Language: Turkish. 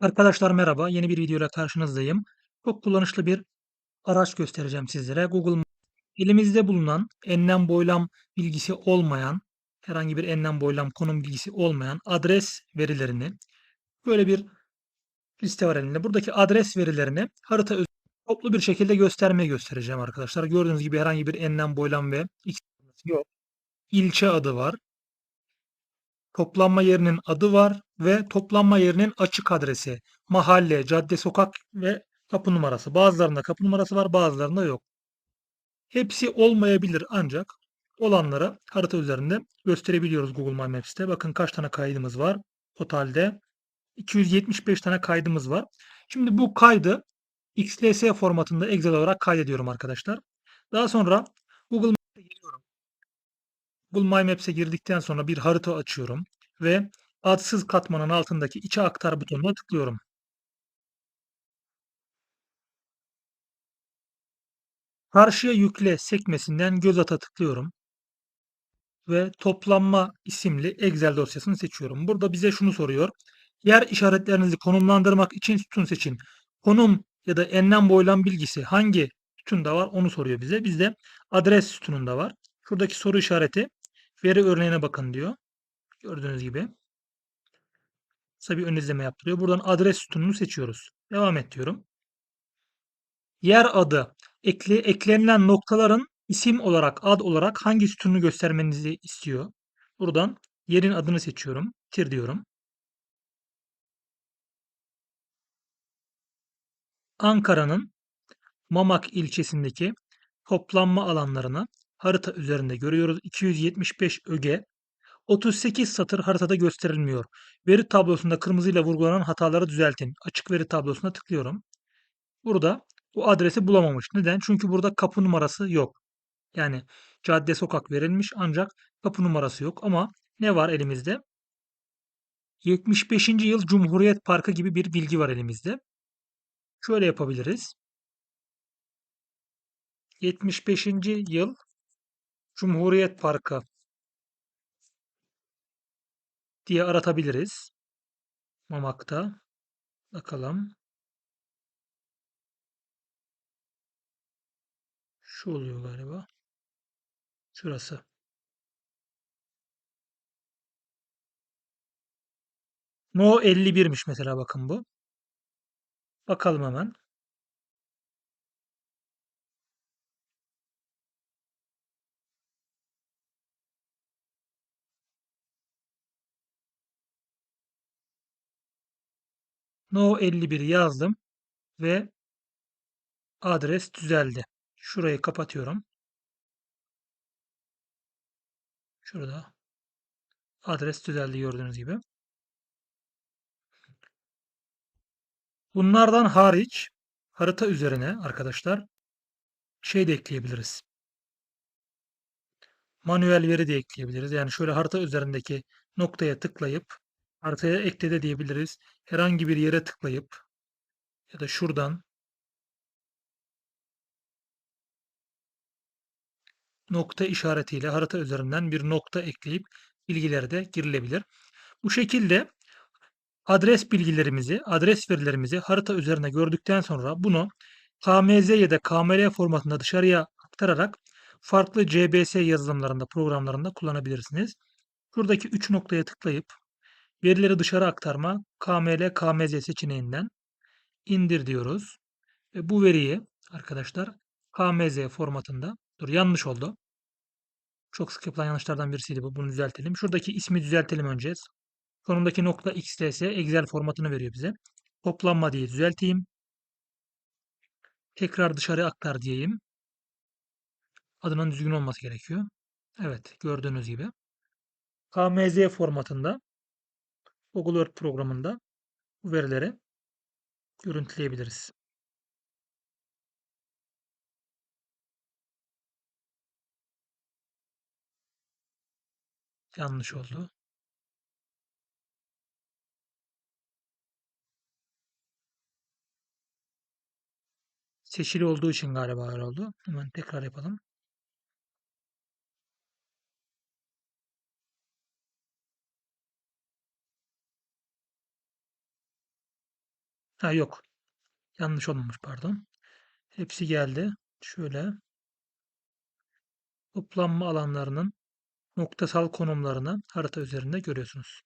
Arkadaşlar merhaba. Yeni bir videoyla karşınızdayım. Çok kullanışlı bir araç göstereceğim sizlere. Google. Elimizde bulunan enlem boylam bilgisi olmayan, herhangi bir enlem boylam konum bilgisi olmayan adres verilerini böyle bir liste var elinde. Buradaki adres verilerini harita toplu bir şekilde göstermeye göstereceğim arkadaşlar. Gördüğünüz gibi herhangi bir enlem boylam ve yok. İlçe adı var. Toplanma yerinin adı var ve toplanma yerinin açık adresi, mahalle, cadde, sokak ve kapı numarası. Bazılarında kapı numarası var, bazılarında yok. Hepsi olmayabilir ancak olanları harita üzerinde gösterebiliyoruz Google My Maps'te. Bakın kaç tane kaydımız var. Totalde 275 tane kaydımız var. Şimdi bu kaydı XLS formatında Excel olarak kaydediyorum arkadaşlar. Daha sonra Google Maps'e giriyorum. Google My Maps'e girdikten sonra bir harita açıyorum ve adsız katmanın altındaki içe aktar butonuna tıklıyorum. Karşıya yükle sekmesinden göz ata tıklıyorum ve toplanma isimli Excel dosyasını seçiyorum. Burada bize şunu soruyor. Yer işaretlerinizi konumlandırmak için sütun seçin. Konum ya da enlem boylam bilgisi hangi sütunda var onu soruyor bize. Bizde adres sütununda var. Şuradaki soru işareti veri örneğine bakın diyor. Gördüğünüz gibi. Kısa bir ön izleme yaptırıyor. Buradan adres sütununu seçiyoruz. Devam et diyorum. Yer adı ekle, eklenilen noktaların isim olarak, ad olarak hangi sütununu göstermenizi istiyor. Buradan yerin adını seçiyorum. Tir diyorum. Ankara'nın Mamak ilçesindeki toplanma alanlarını harita üzerinde görüyoruz. 275 öge 38 satır haritada gösterilmiyor. Veri tablosunda kırmızıyla vurgulanan hataları düzeltin. Açık veri tablosuna tıklıyorum. Burada bu adresi bulamamış. Neden? Çünkü burada kapı numarası yok. Yani cadde sokak verilmiş ancak kapı numarası yok. Ama ne var elimizde? 75. yıl Cumhuriyet Parkı gibi bir bilgi var elimizde. Şöyle yapabiliriz. 75. yıl Cumhuriyet Parkı diye aratabiliriz. Mamak'ta. Bakalım. Şu oluyor galiba. Şurası. No 51'miş mesela bakın bu. Bakalım hemen. No 51 yazdım ve adres düzeldi. Şurayı kapatıyorum. Şurada adres düzeldi gördüğünüz gibi. Bunlardan hariç harita üzerine arkadaşlar şey de ekleyebiliriz. Manuel veri de ekleyebiliriz. Yani şöyle harita üzerindeki noktaya tıklayıp haritaya eklede diyebiliriz. Herhangi bir yere tıklayıp ya da şuradan nokta işaretiyle harita üzerinden bir nokta ekleyip bilgileri de girilebilir. Bu şekilde adres bilgilerimizi, adres verilerimizi harita üzerine gördükten sonra bunu KMZ ya da KML formatında dışarıya aktararak farklı CBS yazılımlarında, programlarında kullanabilirsiniz. Şuradaki 3 noktaya tıklayıp verileri dışarı aktarma KML, KMZ seçeneğinden indir diyoruz. Ve bu veriyi arkadaşlar KMZ formatında, dur yanlış oldu. Çok sık yapılan yanlışlardan birisiydi bu. Bunu düzeltelim. Şuradaki ismi düzeltelim önce. Sonundaki nokta XLS Excel formatını veriyor bize. Toplanma diye düzelteyim. Tekrar dışarı aktar diyeyim. Adının düzgün olması gerekiyor. Evet gördüğünüz gibi. KMZ formatında Google Earth programında bu verileri görüntüleyebiliriz. Yanlış oldu. Seçili olduğu için galiba öyle oldu. Hemen tekrar yapalım. Ha yok. Yanlış olmamış pardon. Hepsi geldi. Şöyle toplanma alanlarının noktasal konumlarını harita üzerinde görüyorsunuz.